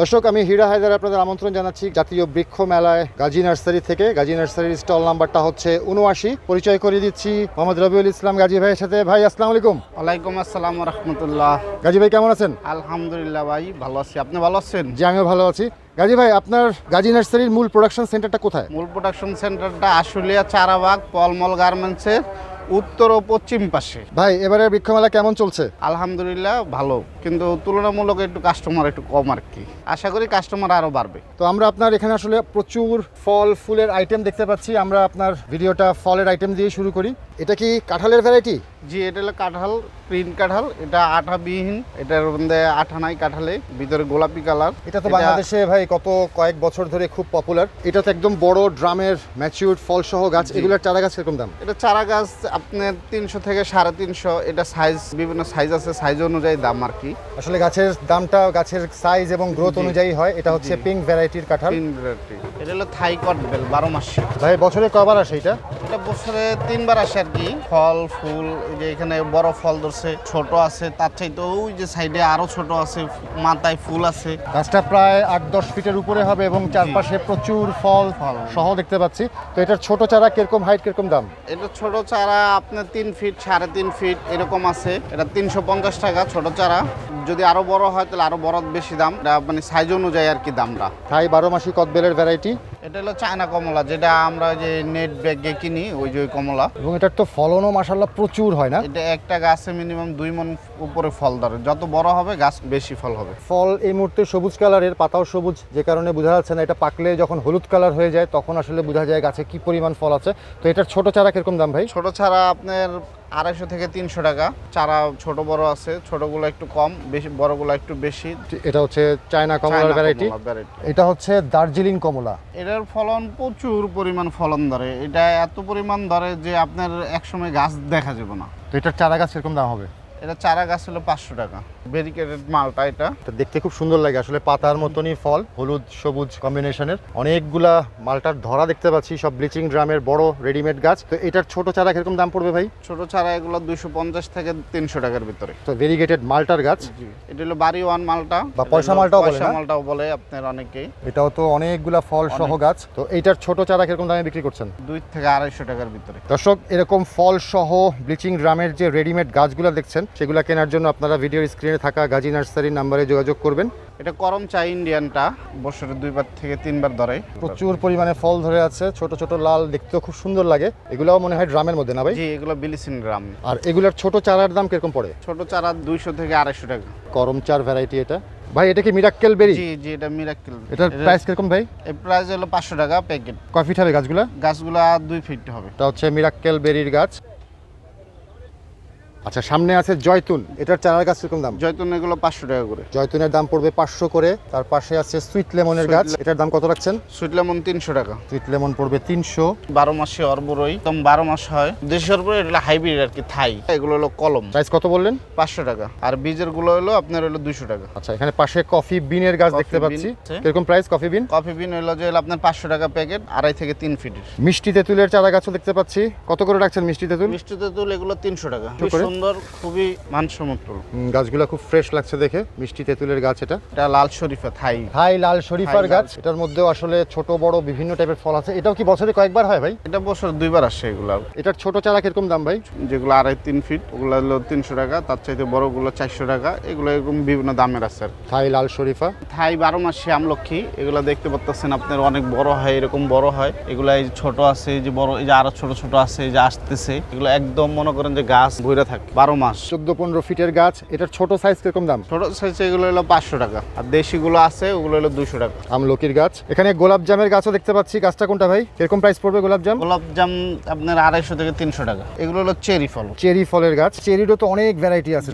দর্শক আমি হীরা হায়দার আপনাদের আমন্ত্রণ জানাচ্ছি জাতীয় বৃক্ষ মেলায় গাজী নার্সারি থেকে। গাজী নার্সারির স্টল নাম্বারটা হচ্ছে উনআশি পরিচয় করে দিচ্ছি মোহাম্মদ রবিউল ইসলাম। গাজী ভাইয়ের সাথে। ভাই আসসালাম আলাইকুম। ওয়ালাইকুম আসসালাম রহমতুল্লাহ। গাজী ভাই কেমন আছেন? আলহামদুলিল্লাহ ভাই ভালো আছি। আপনি ভালো আছেন? জি আমিও ভালো আছি। গাজী ভাই আপনার গাজী নার্সারির মূল প্রোডাকশন সেন্টারটা কোথায়? মূল প্রোডাকশন সেন্টারটা আশুলিয়া চারাবাগ পলমল গার্মেন্টসের উত্তর ও পশ্চিম পাশে। ভাই এবারে বৃক্ষ মেলা কেমন চলছে? আলহামদুলিল্লাহ ভালো কিন্তু তুলনামূলক একটু কাস্টমার একটু কম আর কি। আশা করি কাস্টমার আরও বাড়বে। তো আমরা আপনার এখানে আসলে প্রচুর ফল ফুলের আইটেম দেখতে পাচ্ছি। আমরা আপনার ভিডিওটা ফলের আইটেম দিয়ে শুরু করি। এটা কি কাঁঠালের ভ্যারাইটি জি এটা হলো কাঁঠাল প্রিন্ট কাঁঠাল এটা আঠাবিহীন এটার মধ্যে আঠা নাই কাঁঠালে ভিতরে গোলাপি কালার। এটা তো বাংলাদেশে ভাই কত কয়েক বছর ধরে খুব পপুলার এটা তো একদম বড় ড্রামের ম্যাচিউর ফল সহ গাছ এগুলোর চারা গাছ কীরকম দাম? এটা চারা গাছ আপনার তিনশো থেকে সাড়ে তিনশো এটা সাইজ বিভিন্ন সাইজ আছে সাইজ অনুযায়ী দাম আর কি। আসলে গাছের দামটা গাছের সাইজ এবং গ্রোথ অনুযায়ী হয় এটা হচ্ছে পিঙ্ক ভ্যারাইটির কাঁঠাল। তিন ভ্যারাইটি এটা হলো থাই কটবেল বারো মাস ভাই বছরে কবার আসে এটা? এটা বছরে তিনবার আসে আর কি ফল ফুল যে এখানে বড় ফল ধরছে ছোট আছে তার চাইতে ওই যে সাইডে আরও ছোট আছে মাথায় ফুল আছে। গাছটা প্রায় আট দশ ফিটের উপরে হবে এবং চারপাশে প্রচুর ফল ফল। সহ দেখতে পাচ্ছি। তো এটার ছোট চারা কীরকম হাইট কীরকম দাম? এটা ছোট চারা আপনার তিন ফিট সাড়ে তিন ফিট এরকম আছে। এটা তিনশো পঞ্চাশ টাকা ছোট চারা। যদি আরও বড় হয় তাহলে আরও বড় বেশি দাম। এটা মানে সাইজ অনুযায়ী আর কি দামটা থাই বারো মাসি কদবেলের ভ্যারাইটি এটা হলো চায়না কমলা যেটা আমরা যে নেট ব্যাগে কিনি ওই যে ওই কমলা। এবং এটার তো ফলনও মাসাল্লাহ প্রচুর হয় না? এটা একটা গাছে মিনিমাম দুই মন উপরে ফল ধরে। যত বড় হবে গাছ বেশি ফল হবে। ফল এই মুহূর্তে সবুজ কালারের পাতাও সবুজ যে কারণে বোঝা যাচ্ছে না এটা পাকলে যখন হলুদ কালার হয়ে যায় তখন আসলে বোঝা যায় গাছে কি পরিমাণ ফল আছে। তো এটার ছোট চারা কীরকম দাম ভাই? ছোট ছাড়া আপনার আড়াইশো থেকে তিনশো টাকা। চারা ছোট বড় আছে ছোটগুলো একটু কম বেশি বড়গুলো একটু বেশি। এটা হচ্ছে চায়না কমলা ভ্যারাইটি এটা হচ্ছে দার্জিলিং কমলা। এটার ফলন প্রচুর পরিমাণ ফলন ধরে। এটা এত পরিমাণ ধরে যে আপনার একসময় গাছ দেখা যাবে না। তো এটার চারা গাছ সেরকম দাম হবে? এটা চারা গাছ হলো পাঁচশো টাকা। ভেরিকেটেড মালটা এটা। দেখতে খুব সুন্দর লাগে আসলে পাতার মতনই ফল হলুদ সবুজ কম্বিনেশনের অনেকগুলা মালটার ধরা দেখতে পাচ্ছি সব ব্লিচিং ড্রামের বড় রেডিমেড গাছ। তো এটার ছোট চারা কীরকম দাম পড়বে ভাই? ছোট চারা এগুলো দুইশো পঞ্চাশ থেকে তিনশো টাকার ভিতরে। তো ভেরিগেটেড মালটার গাছ। এটা হলো বাড়ি ওয়ান মালটা। বা পয়সা মালটাও বলে পয়সা মালটাও বলে আপনার অনেকেই। এটাও তো অনেকগুলা ফল সহ গাছ। তো এইটার ছোট চারা কীরকম দামে বিক্রি করছেন? দুই থেকে আড়াইশো টাকার ভিতরে। দর্শক এরকম ফল সহ ব্লিচিং ড্রামের যে রেডিমেড গাছগুলো দেখছেন সেগুলো কেনার জন্য আপনারা ভিডিওর স্ক্রিনে থাকা গাজী নার্সারির নাম্বারে যোগাযোগ করবেন। এটা করম চা ইন্ডিয়ানটা বছরে দুইবার থেকে তিনবার ধরে। প্রচুর পরিমাণে ফল ধরে আছে ছোট ছোট লাল দেখতেও খুব সুন্দর লাগে। এগুলোও মনে হয় ড্রামের মধ্যে না ভাই? জি এগুলো বিলিসিন গ্রাম আর এগুলোর ছোট চারার দাম কীরকম পড়ে? ছোট চারা দুইশো থেকে আড়াইশো টাকা। করম চার ভ্যারাইটি এটা। ভাই এটা কি মিরাক্কেল বেরি জি জি এটা মিরাক্কেল এটার প্রাইস কীরকম ভাই? এই প্রাইস হলো পাঁচশো টাকা প্যাকেট কয় ফিট হবে গাছগুলো? গাছগুলা দুই ফিট হবে। এটা হচ্ছে মিরাক্কেল বেরির গাছ। আচ্ছা সামনে আছে জয়তুন। এটার চারার গাছ কীরকম দাম? জয়তুন এগুলো পাঁচশো টাকা করে। জয়তুনের দাম পড়বে পাঁচশো করে। তার পাশে আছে সুইট লেমনের গাছ। এটার দাম কত রাখছেন? সুইট লেমন তিনশো টাকা। সুইট লেমন পড়বে তিনশো। বারো মাসে অর্বরই। একদম বারো মাস হয়। দেশের অর্বর এটা হাইব্রিড আর কি থাই। এগুলো হলো কলম। প্রাইস কত বললেন? পাঁচশো টাকা। আর বীজেরগুলো হলো আপনার হলো দুইশো টাকা। আচ্ছা এখানে পাশে কফি বিনের গাছ দেখতে পাচ্ছি। কীরকম price coffee bean? Coffee bean হলো যে হলো আপনার পাঁচশো টাকা প্যাকেট আড়াই থেকে তিন ফিটের। মিষ্টি তেঁতুলের চারা গাছও দেখতে পাচ্ছি। কত করে রাখছেন মিষ্টি তেঁতুল? মিষ্টি তেঁতুল এগুলো তিনশো টাকা? সুন্দর খুবই মানসম্মত। গাছগুলো খুব ফ্রেশ লাগছে দেখে। মিষ্টি তেঁতুলের গাছ এটা। এটা লাল শরীফা থাই। হাই লাল শরীফার গাছ। এটার মধ্যেও আসলে ছোট বড় বিভিন্ন টাইপের ফল আছে। এটাও কি বছরে কয়েকবার হয় ভাই? এটা বছর দুইবার আসে এগুলো। এটার ছোট চারা কীরকম দাম ভাই? যেগুলো আড়াই তিন ফিট ওগুলো হলো তিনশো টাকা তার চাইতে বড়গুলো চারশো টাকা। এগুলো এরকম বিভিন্ন দামের আছে। আর থাই লাল শরীফা। থাই বারো মাসে আমলক্ষী এগুলো দেখতে পাচ্ছেন আপনার অনেক বড় হয় এরকম বড় হয়। এগুলো এই ছোট আছে এই যে বড় এই যে আরও ছোট ছোট আছে এই যে আসতেছে। এগুলো একদম মনে করেন যে গাছ ভরে থাকে। বারো মাস। চোদ্দ পনেরো ফিটের গাছ এটার ছোট সাইজ কীরকম দাম? ছোট সাইজ এগুলো হলো পাঁচশো টাকা। আর দেশিগুলো আছে ওগুলো হলো দুশো টাকা। আমলকির গাছ। এখানে গোলাপ জামের গাছও দেখতে পাচ্ছি। গাছটা কোনটা ভাই? কীরকম প্রাইস পড়বে গোলাপ জাম? গোলাপ জাম আপনার আড়াইশো থেকে তিনশো টাকা। এগুলো হলো চেরি ফল। চেরি ফলের গাছ। চেরিরও তো অনেক ভ্যারাইটি আছে।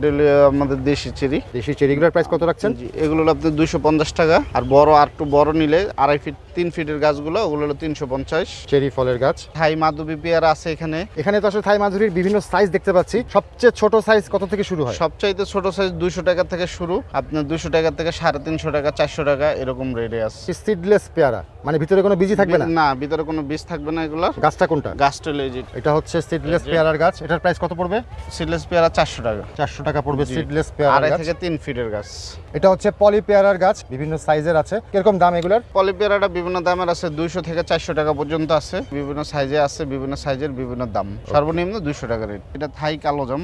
আমাদের দেশি চেরি। দেশি চেরিগুলোর প্রাইস কত রাখছেন? এগুলো হলো আপনার দুইশো পঞ্চাশ টাকা। আর বড় আর একটু বড় নিলে আড়াই ফিট তিন ফিটের গাছগুলো ওগুলো হলো তিনশো পঞ্চাশ। চেরি ফলের গাছ। থাই মাধবী পেয়ারা আছে এখানে। এখানে তো আসলে থাই মাধুরীর বিভিন্ন সাইজ দেখতে পাচ্ছি। সবচেয়ে ছোট সাইজ কত থেকে শুরু হয়? সবচাইতে ছোট সাইজ দুইশো টাকা থেকে শুরু। আপনার দুইশো টাকা থেকে সাড়ে তিনশো টাকা চারশো টাকা এরকম রেটে আছে সিডলেস পেয়ারা। মানে ভিতরে কোনো বীজই থাকবে না? না ভিতরে কোনো বীজ থাকবে না এগুলোর। গাছটা কোনটা? গাছটা হলো এটা। হচ্ছে সিডলেস পেয়ারার গাছ। এটার প্রাইস কত পড়বে? সিডলেস পেয়ারা চারশো টাকা। চারশো টাকা পড়বে। সিডলেস আড়াই গাছ। থেকে তিন ফিটের গাছ। এটা হচ্ছে পলি পেয়ারার গাছ। বিভিন্ন সাইজের আছে। কীরকম দাম এগুলোর? পলি পেয়ারাটা বিভিন্ন দামের আছে। দুইশো থেকে চারশো টাকা পর্যন্ত আছে। বিভিন্ন সাইজে আছে বিভিন্ন সাইজের বিভিন্ন দাম। সর্বনিম্ন দুইশো টাকা রেট এটা থাই কালো জাম।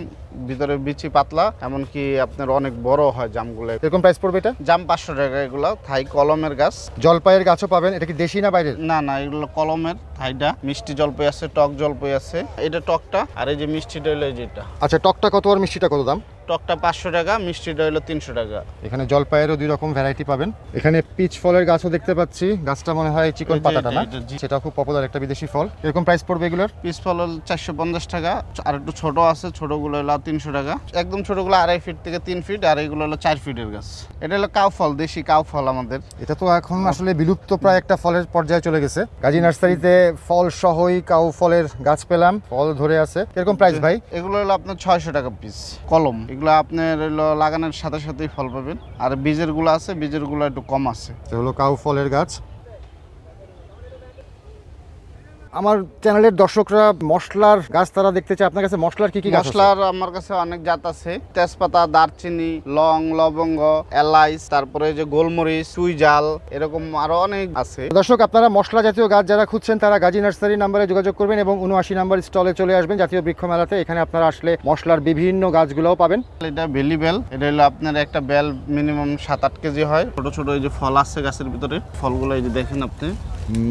ভিতরে বিচি পাতলা এমনকি আপনার অনেক বড় হয় জামগুলো। এরকম প্রাইস পড়বে এটা? জাম পাঁচশো টাকা এগুলো। থাই কলমের গাছ। জলপাইয়ের গাছও পাবেন। এটা কি দেশি না বাইরের? না না এগুলো কলমের থাইডা মিষ্টি জলপাই আছে টক জলপাই আছে। এটা টকটা আর এই যে মিষ্টিটা হলো যেটা আচ্ছা টকটা কত আর মিষ্টিটা কত দাম? টকটা পাঁচশো টাকা মিষ্টিটা হলো তিনশো টাকা। এখানে জলপাইয়েরও দুই রকম ভ্যারাইটি পাবেন। এখানে পিচ ফলের গাছও দেখতে পাচ্ছি। গাছটা মনে হয় চিকন পাতাটা না? সেটা খুব পপুলার একটা বিদেশি ফল। এরকম প্রাইস পড়বে এগুলোর? পিচ ফল হল চারশো পঞ্চাশ টাকা। আর একটু ছোট আছে ছোটগুলো হলো তিনশো টাকা। একদম ছোটগুলো আড়াই ফিট থেকে তিন ফিট আর এগুলো হলো চার ফিটের গাছ। এটা হলো কাউ ফল দেশি কাউ ফল আমাদের। এটা তো এখন আসলে বিলুপ্ত প্রায় একটা ফলের পর্যায়ে চলে গেছে। গাজী নার্সারিতে ফল সহই কাউ ফলের গাছ পেলাম ফল ধরে আছে। এরকম প্রাইস ভাই? এগুলো হলো আপনার ছয়শো টাকা পিস কলম। এগুলো আপনার লাগানোর সাথে সাথেই ফল পাবেন। আর বীজেরগুলো আছে, বীজেরগুলো একটু কম আছে। হলো কাউ ফলের গাছ। আমার চ্যানেলের দর্শকরা মশলার গাছ তারা দেখতে চায়। আপনার কাছে মশলার কি কি মশলার আমার কাছে অনেক জাত আছে। তেজপাতা দারচিনি লং লবঙ্গ এলাইচ তারপরে যে গোলমরিচ সুই জাল এরকম আরও অনেক আছে। দর্শক আপনারা মশলা জাতীয় গাছ যারা খুঁজছেন তারা গাজী নার্সারি নাম্বারে যোগাযোগ করবেন এবং উনআশি নাম্বার স্টলে চলে আসবেন। জাতীয় বৃক্ষ মেলাতে এখানে আপনারা আসলে মশলার বিভিন্ন গাছগুলোও পাবেন। এটা ভেলি বেল। এটা হলো আপনার একটা বেল মিনিমাম সাত আট কেজি হয়। ছোট ছোট এই যে ফল আছে গাছের ভিতরে। ফলগুলো এই যে দেখেন আপনি।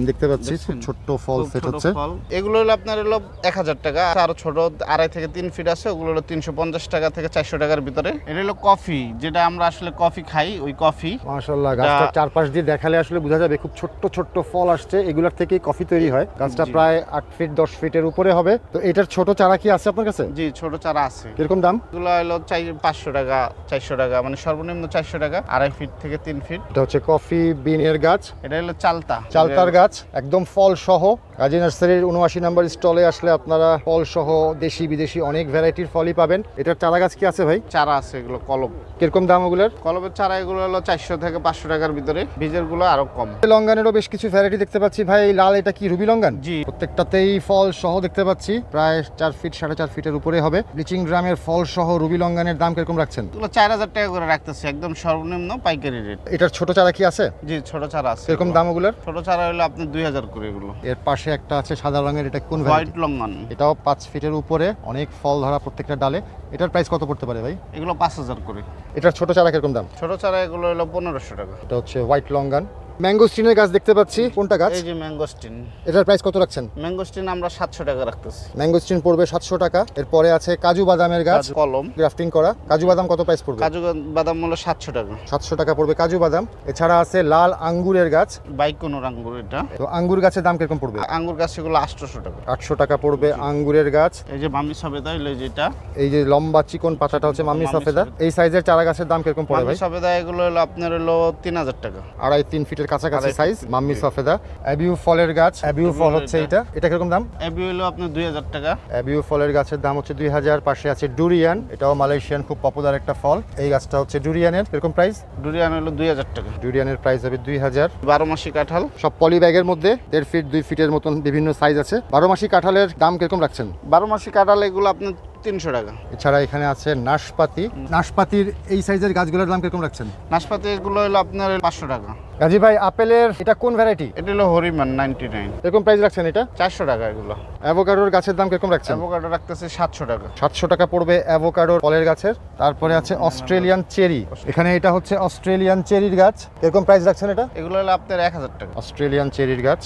দেখতে পাচ্ছি খুব? ছোট্ট ফল সেট হচ্ছে। এগুলো হলো আপনার হলো এক হাজার টাকা আরও ছোট আড়াই থেকে তিন ফিট আছে ওগুলো হলো তিনশো পঞ্চাশ টাকা থেকে চারশো টাকার ভিতরে। এটা হলো কফি যেটা আমরা আসলে কফি খাই ওই কফি মাশাল্লাহ গাছটা চারপাশ দিয়ে দেখালে আসলে বোঝা যাবে খুব ছোট্ট ছোট্ট ফল আসছে এগুলোর থেকেই কফি তৈরি হয়। গাছটা প্রায় আট ফিট দশ ফিটের উপরে হবে। তো এটার ছোট চারা কি আছে আপনার কাছে? জি ছোট চারা আছে। কীরকম দাম? এগুলো হলো চাই পাঁচশো টাকা চারশো টাকা মানে সর্বনিম্ন চারশো টাকা আড়াই ফিট থেকে তিন ফিট এটা হচ্ছে কফি বিনের গাছ। এটা হলো চালতা। চালতার গাছ একদম ফল সহ। গাজী নার্সারির উনআশি নাম্বার স্টলে আসলে আপনারা ফল সহ দেশি বিদেশি অনেক ভ্যারাইটির ফলই পাবেন। এটার চারা গাছ কি আছে ভাই? চারা আছে এগুলো কলম। কীরকম দাম ওগুলোর? কলমের চারা এগুলো হলো চারশো থেকে পাঁচশো টাকার ভিতরে বীজেরগুলো আরও কম। লঙ্গানেরও বেশ কিছু ভ্যারাইটি দেখতে পাচ্ছি। ভাই লাল এটা কি? Ruby longan? জি। প্রত্যেকটাতেই ফল সহ দেখতে পাচ্ছি। প্রায় চার ফিট সাড়ে চার ফিটের উপরে হবে। ব্লিচিং ড্রামের ফল সহ রুবি লঙ্গানের দাম কীরকম রাখছেন? এগুলো চার হাজার টাকা করে রাখতেছে একদম সর্বনিম্ন পাইকারি রেট এটার ছোট চারা কি আছে? জি ছোট চারা আছে কীরকম দাম ওগুলোর? ছোট চারা হলো আপনি দুই হাজার করে এগুলো। এর পাশে একটা আছে সাদা রঙের এটা কোন হোয়াইট লঙ্গন এটাও পাঁচ ফিটের উপরে অনেক ফল ধরা প্রত্যেকটা ডালে। এটার প্রাইস কত পড়তে পারে ভাই? এগুলো পাঁচ হাজার করে। এটার ছোট চারা কীরকম দাম? ছোট চারা এগুলো হলো পনেরোশো টাকা। এটা হচ্ছে হোয়াইট লঙ্গান ম্যাঙ্গো স্টিনের গাছ দেখতে পাচ্ছি। কোনটা গাছ? এই যে ম্যাঙ্গোস্টিন। এটার প্রাইস কত রাখছেন? ম্যাঙ্গোস্টিন আমরা সাতশো টাকা রাখতেছি। ম্যাঙ্গো স্টিন পড়বে সাতশো টাকা। এরপরে আছে কাজু বাদামের গাছ। কলম। গ্রাফটিং করা। কাজু বাদাম কত প্রাইস পড়বে? কাজু বাদাম হলো সাতশো টাকা। সাতশো টাকা পড়বে কাজু বাদাম। এছাড়া আছে লাল আঙ্গুরের গাছ। বাইকোনোর আঙ্গুর এটা। তো আঙ্গুর গাছের দাম কীরকম পড়বে? আঙ্গুর গাছ এগুলো আটশোশো টাকা। আটশো টাকা পড়বে আঙ্গুরের গাছ। এই যে বামি সবেদা এই যেটা। এই যে লম্বা চিকন পাতাটা হচ্ছে মাম্মি সফেদা সফেদা। এই সাইজের চারা গাছের দাম কীরকম পড়ে বামি ভাই? সবেদা এগুলো হলো আপনার হলো তিন হাজার টাকা। আড়াই তিন ফিটের কাছাকাছি সাইজ মাম্মি সফেদা। অ্যাবিউ ফলের গাছ। অ্যাবিউ ফল হচ্ছে এটা এটা কীরকম দাম? এবি হলো আপনার দুই হাজার টাকা। অ্যাবিউ ফলের গাছের দাম হচ্ছে দুই হাজার পাশে আছে ডুরিয়ান এটাও মালয়েশিয়ান খুব পপুলার একটা ফল। এই গাছটা হচ্ছে ডুরিয়ানের কীরকম প্রাইস ডুরিয়ান হলো দুই হাজার টাকা। ডুরিয়ানের প্রাইস হবে দুই হাজার। বারো মাসি কাঁঠাল। সব পলি ব্যাগের মধ্যে দেড় ফিট দুই ফিটের মতন বিভিন্ন সাইজ আছে। বারো মাসি কাঁঠালের দাম কীরকম রাখছেন? বারো মাসি কাঁঠাল এগুলো আপনার তিনশো টাকা। এছাড়া এখানে আছে নাশপাতি। নাশপাতির এই সাইজের গাছগুলোর দাম কীরকম রাখছেন? নাশপাতি এগুলো হলো আপনার পাঁচশো টাকা। গাজী ভাই আপেলের এটা কোন ভ্যারাইটি এটা হলো হরিমান নাইনটি নাইন। এরকম প্রাইস রাখছেন এটা? চারশো টাকা এগুলো। অ্যাভোকাডোর গাছের দাম কীরকম রাখছেন? অ্যাভোকাডো রাখতেছে সাতশো টাকা। সাতশো টাকা পড়বে অ্যাভোকাডোর ফলের গাছের। তারপরে আছে অস্ট্রেলিয়ান চেরি। এখানে এটা হচ্ছে অস্ট্রেলিয়ান চেরির গাছ। এরকম প্রাইস রাখছেন এটা? এগুলো হলো আপনার এক হাজার টাকা। অস্ট্রেলিয়ান চেরির গাছ।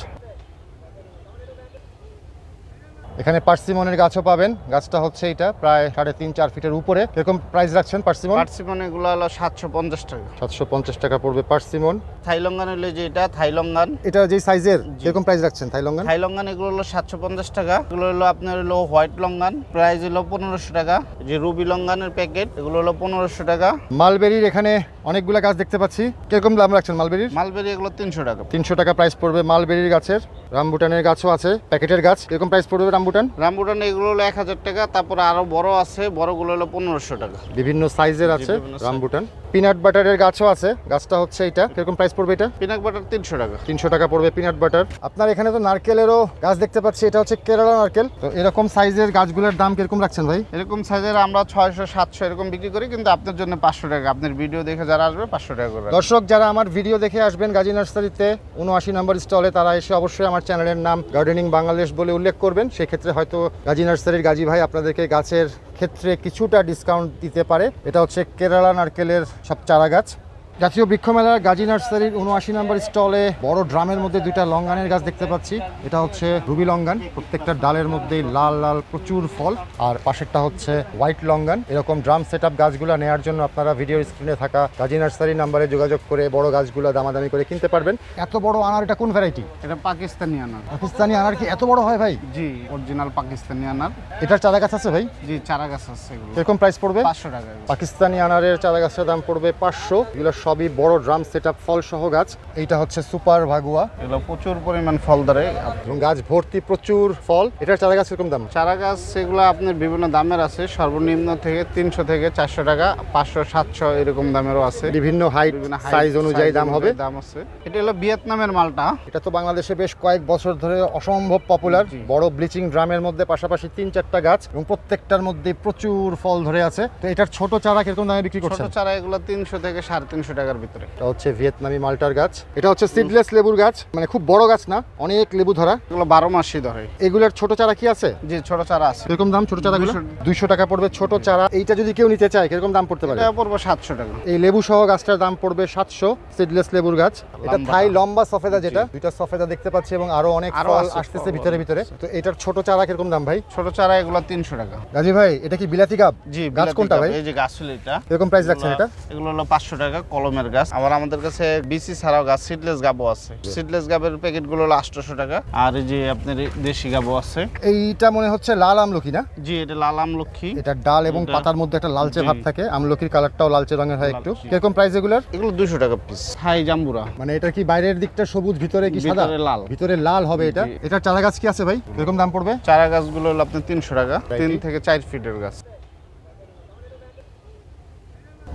এখানে পার্সিমনের গাছও পাবেন। গাছটা হচ্ছে এটা প্রায় সাড়ে তিন চার ফিটের উপরে। এরকম প্রাইস রাখছেন পার্সিমন? পার্সিমন এগুলো হলো সাতশো পঞ্চাশ টাকা। সাতশো পঞ্চাশ টাকা পড়বে পার্সিমন। থাইলঙ্গান হলো যে এটা থাইলঙ্গান। এটা যে সাইজের কীরকম প্রাইস রাখছেন থাইলঙ্গান? থাইলঙ্গান এগুলো হলো সাতশো পঞ্চাশ টাকা। এগুলো হলো আপনার হলো হোয়াইট লঙ্গান। প্রাইস হলো পনেরোশো টাকা। যে রুবি লঙ্গানের প্যাকেট এগুলো হলো পনেরোশো টাকা। মালবেরির এখানে অনেকগুলা গাছ দেখতে পাচ্ছি। কীরকম দাম রাখছেন মালবেরির? মালবেরি এগুলো তিনশো টাকা। তিনশো টাকা প্রাইস পড়বে মালবেরির গাছের। রামবুটানের গাছও আছে প্যাকেটের গাছ। এরকম প্রাইস পড়বে রামবুটান? রামবুটান এগুলো হলো এক হাজার টাকা তারপরে আরও বড় আছে বড়গুলো হলো পনেরোশো টাকা। বিভিন্ন সাইজের আছে। রামবুটান। পিনাট বাটারের গাছও আছে গাছটা হচ্ছে এটা। কীরকম প্রাইস পড়বে এটা? পিনাট বাটার তিনশো টাকা। তিনশো টাকা পড়বে পিনাট বাটার আপনার এখানে তো নারকেলেরও গাছ দেখতে পাচ্ছি এটা হচ্ছে কেরালা নারকেল। তো এরকম সাইজের গাছগুলোর দাম কীরকম রাখছেন ভাই? এরকম সাইজের আমরা ছয়শো সাতশো এরকম বিক্রি করি কিন্তু আপনার জন্য পাঁচশো টাকা। আপনার ভিডিও দেখে যারা আসবে, পাঁচশো টাকা করে দর্শক, যারা আমার ভিডিও দেখে আসবেন গাজী নার্সারিতে, উনআশি নম্বর স্টলে, তারা এসে অবশ্যই আমার চ্যানেলের নাম গার্ডেনিং বাংলাদেশ বলে উল্লেখ করবেন। সেক্ষেত্রে হয়তো গাজী নার্সারির গাজী ভাই আপনাদেরকে গাছের ক্ষেত্রে কিছুটা ডিসকাউন্ট দিতে পারে। এটা হচ্ছে কেরালা নারকেলের সব চারা গাছ জাতীয় বৃক্ষ মেলার গাজী নার্সারির উনআশি নম্বর স্টলে বড় ড্রামের মধ্যে দুইটা লঙ্গানের গাছ দেখতে পাচ্ছি। এটা হচ্ছে রুবি লঙ্গান প্রত্যেকটা ডালের মধ্যেই লাল লাল প্রচুর ফল আর পাশেরটা হচ্ছে হোয়াইট লঙ্গান। এরকম ড্রাম সেট আপ গাছগুলো নেওয়ার জন্য আপনারা ভিডিও স্ক্রিনে থাকা গাজী নার্সারি নাম্বারে যোগাযোগ করে বড় গাছগুলো দামাদামি করে কিনতে পারবেন। এত বড় আনার এটা কোন ভ্যারাইটি এটা পাকিস্তানি আনার। পাকিস্তানি আনার কি এত বড় হয় ভাই? জি অরিজিনাল পাকিস্তানি আনার। এটার চারা গাছ আছে ভাই? জি চারা গাছ আছে এরকম প্রাইস পড়বে? পাঁচশো টাকা। পাকিস্তানি আনারের চারা গাছের দাম পড়বে পাঁচশো। এগুলো সবই বড় ড্রাম সেট আপ ফল সহ গাছ। এইটা হচ্ছে সুপার ভাগুয়া। এগুলো প্রচুর পরিমাণ ফল ধরে। এবং গাছ ভর্তি প্রচুর ফল। এটার চারা গাছ কীরকম দাম? চারা গাছ সেগুলো আপনার বিভিন্ন দামের আছে। সর্বনিম্ন থেকে তিনশো থেকে চারশো টাকা পাঁচশো সাতশো এরকম দামেরও আছে। বিভিন্ন হাইট সাইজ অনুযায়ী দাম হবে। দাম আছে। এটা হলো ভিয়েতনামের মালটা। এটা তো বাংলাদেশে বেশ কয়েক বছর ধরে অসম্ভব পপুলার বড় ব্লিচিং ড্রামের মধ্যে পাশাপাশি তিন চারটা গাছ এবং প্রত্যেকটার মধ্যে প্রচুর ফল ধরে আছে। তো এটার ছোট চারা কীরকম দামে বিক্রি করছে ছোট চারা এগুলো তিনশো থেকে সাড়ে তিনশো টাকার ভিতরে। এটা হচ্ছে ভিয়েতনামি মালটার গাছ। এটা হচ্ছে সিডলেস লেবুর গাছ। মানে খুব বড় গাছ না অনেক লেবু ধরা। এগুলো বারো মাসই ধরে। এগুলোর ছোট চারা কি আছে? জি ছোট চারা আছে। কীরকম দাম ছোট চারাগুলো? দুইশো টাকা পড়বে ছোট চারা। এইটা যদি কেউ নিতে চায় কীরকম দাম পড়তে পারে? পড়ব সাতশো টাকা। এই লেবু সহ গাছটার দাম পড়বে সাতশো সিডলেস লেবুর গাছ। এটা। থাই লম্বা সফেদা যেটা। দুইটা সফেদা দেখতে পাচ্ছি এবং আরও অনেক ফল আসতেছে ভিতরে ভিতরে। তো এটার ছোট চারা কীরকম দাম ভাই? ছোট চারা এগুলো তিনশো টাকা। গাজী ভাই এটা কি বিলাতি গাব? জি গাছ কোনটা ভাই? এই যে গাছ এটা। কীরকম প্রাইস রাখছেন এটা? এগুলো হলো পাঁচশো টাকা কলমের গাছ। আবার আমাদের কাছে বিসি ছাড়াও গাছ সিডলেস গাবও আছে। সিডলেস গাবের প্যাকেটগুলো হলো আটশোশো টাকা। আর এই যে আপনার দেশি গাবও আছে। এইটা মনে হচ্ছে লাল আমলকি না? জি এটা লাল আমলক্ষী এটা ডাল এবং পাতার মধ্যে একটা লালচে। ভাব থাকে। আমলকির কালারটাও লালচে রঙের হয় একটু। কীরকম প্রাইস এগুলোর? এগুলো দুশো টাকা পিস হাই জাম্বুরা। মানে এটা কি বাইরের দিকটা সবুজ ভিতরে কি সাদা? লাল। ভিতরে লাল হবে এটা। এটা চারা গাছ কি আছে ভাই? কীরকম দাম পড়বে? চারা গাছগুলো হলো আপনার তিনশো টাকা। তিন থেকে চার ফিটের গাছ।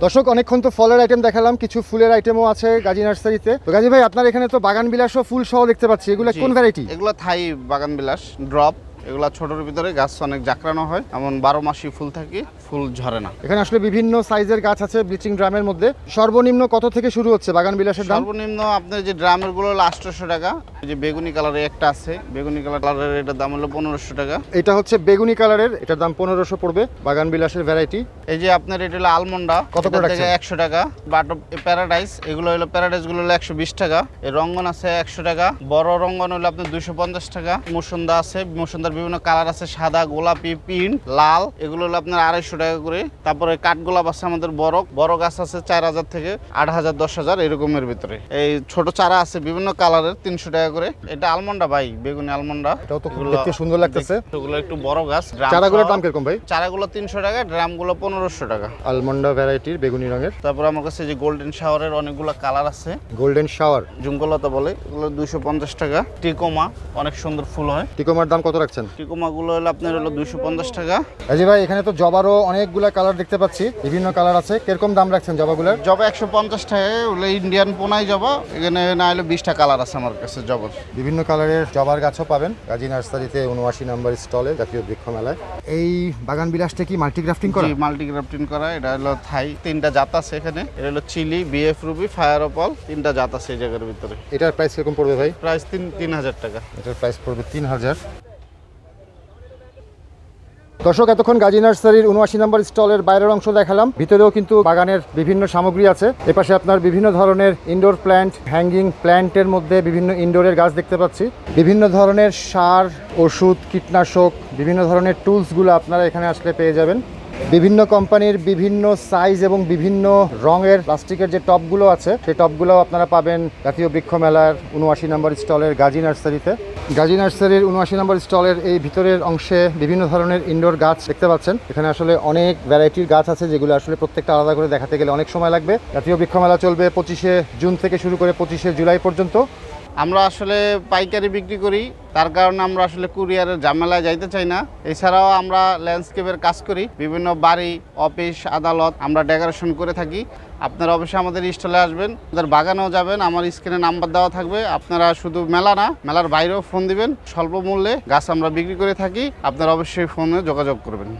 দর্শক অনেকক্ষণ তো ফলের আইটেম দেখালাম কিছু ফুলের আইটেমও আছে গাজী নার্সারিতে। তো গাজী ভাই আপনার এখানে তো বাগান বিলাসও ফুল সহ দেখতে পাচ্ছি। এগুলো কোন ভ্যারাইটি এগুলো থাই বাগান বিলাস ড্রপ। এগুলা ছোটোর ভিতরে গাছ অনেক জাকরানো হয়। এমন বারো মাসি ফুল থাকে ফুল ঝরে না। এখানে আসলে বিভিন্ন সাইজের গাছ আছে ব্লিচিং ড্রামের মধ্যে। সর্বনিম্ন কত থেকে শুরু হচ্ছে বাগান বিলাসের দাম? সর্বনিম্ন আপনার যে ড্রামেরগুলো হলো আটশোশো টাকা যে বেগুনি কালারের একটা আছে। বেগুনি কালারের এটার দাম হলো পনেরোশো টাকা। এটা হচ্ছে বেগুনি কালারের এটার দাম পনেরোশো পড়বে বাগান বিলাসের ভ্যারাইটি এই যে আপনার এটা হলো আলমন্ডা কত রাখছেন? একশো টাকা। বাট প্যারাডাইস এগুলো হলো প্যারাডাইসগুলো হলো একশো বিশ টাকা। এই রঙ্গন আছে একশো টাকা। বড় রঙ্গন হলো আপনার দুশো পঞ্চাশ টাকা। মুসন্দা আছে মুসন্দার বিভিন্ন কালার আছে সাদা গোলাপি পিঙ্ক লাল এগুলো হলো আপনার আড়াইশো টাকা করে। তারপরে কাঠগোলাপ আছে আমাদের বড়। বড় গাছ আছে চার হাজার থেকে আট হাজার দশ হাজার এরকমের ভিতরে। এই ছোট চারা আছে বিভিন্ন কালারের তিনশো টাকা করে। এটা আলমন্ডা ভাই বেগুনি আলমন্ডা। এটাও তো দেখতে সুন্দর লাগতেছে। ওগুলো একটু বড় গাছ চারাগুলোর। দাম কীরকম ভাই? চারাগুলো তিনশো টাকা ড্রামগুলো পনেরোশো টাকা। আলমন্ডা ভ্যারাইটির বেগুনি রঙের। তারপর আমার কাছে যে গোল্ডেন শাওয়ারের অনেকগুলো কালার আছে। Golden shower. জুঙ্গলতা বলে এগুলো দুশো পঞ্চাশ টাকা। টিকোমা অনেক সুন্দর ফুল হয়। টিকোমার দাম কত রাখছেন? টিকোমাগুলো হলো আপনার হলো দুশো পঞ্চাশ টাকা। রাজি ভাই এখানে তো জবারও অনেকগুলা কালার দেখতে পাচ্ছি। বিভিন্ন কালার আছে। কীরকম দাম রাখছেন জবাগুলার? জবা একশো পঞ্চাশ টাকা ওগুলো ইন্ডিয়ান পোনাই জবা। এখানে না হলে বিশটা কালার আছে আমার কাছে জবার। বিভিন্ন কালারের জবার গাছও পাবেন। গাজী নার্সারিতে উনআশি নম্বর স্টলে জাতীয় বৃক্ষ মেলায়। এই বাগান বিলাসটা কি মাল্টিগ্রাফটিং করা? জি মাল্টি গ্রাফটিং করা। এটা হলো থাই। তিনটা জাত আছে এখানে। এটা হলো chilli BF ruby fire opal তিনটা জাত আছে এই জায়গার ভিতরে। এটার প্রাইস কীরকম পড়বে ভাই? প্রাইস তিন তিন হাজার টাকা। এটার প্রাইস পড়বে তিন হাজার। দর্শক, এতক্ষণ গাজী নার্সারির উনআশি নম্বর স্টলের বাইরের অংশ দেখালাম। ভিতরেও কিন্তু বাগানের বিভিন্ন সামগ্রী আছে। এপাশে আপনার বিভিন্ন ধরনের ইনডোর প্ল্যান্ট হ্যাঙ্গিং প্ল্যান্টের মধ্যে বিভিন্ন ইনডোরের গাছ দেখতে পাচ্ছি। বিভিন্ন ধরনের সার, ওষুধ, কীটনাশক, বিভিন্ন ধরনের টুলসগুলো আপনারা এখানে আসলে পেয়ে যাবেন। বিভিন্ন কোম্পানির বিভিন্ন সাইজ এবং বিভিন্ন রঙের প্লাস্টিকের যে টপগুলো আছে, সেই টপগুলো আপনারা পাবেন জাতীয় বৃক্ষ মেলার উনআশি নম্বর স্টলের গাজী নার্সারিতে। গাজী নার্সারির উনআশি নম্বর স্টলের এই ভিতরের অংশে বিভিন্ন ধরনের ইনডোর গাছ দেখতে পাচ্ছেন। এখানে আসলে অনেক ভ্যারাইটির গাছ আছে, যেগুলো আসলে প্রত্যেকটা আলাদা করে দেখাতে গেলে অনেক সময় লাগবে। জাতীয় বৃক্ষ মেলা চলবে পঁচিশে জুন থেকে শুরু করে পঁচিশে জুলাই পর্যন্ত। আমরা আসলে পাইকারি বিক্রি করি, তার কারণে আমরা আসলে কুরিয়ারের ঝামেলায় যাইতে চাই না। এছাড়াও আমরা ল্যান্ডস্কেপের কাজ করি, বিভিন্ন বাড়ি, অফিস, আদালত, আমরা ডেকোরেশন করে থাকি। আপনারা অবশ্যই আমাদের স্টলে আসবেন, আমাদের বাগানেও যাবেন, আমার স্ক্রিনে নাম্বার দেওয়া থাকবে, আপনারা শুধু মেলা না, মেলার বাইরেও ফোন দিবেন, স্বল্প মূল্যে গাছ আমরা বিক্রি করে থাকি, আপনারা অবশ্যই ফোনে যোগাযোগ করবেন।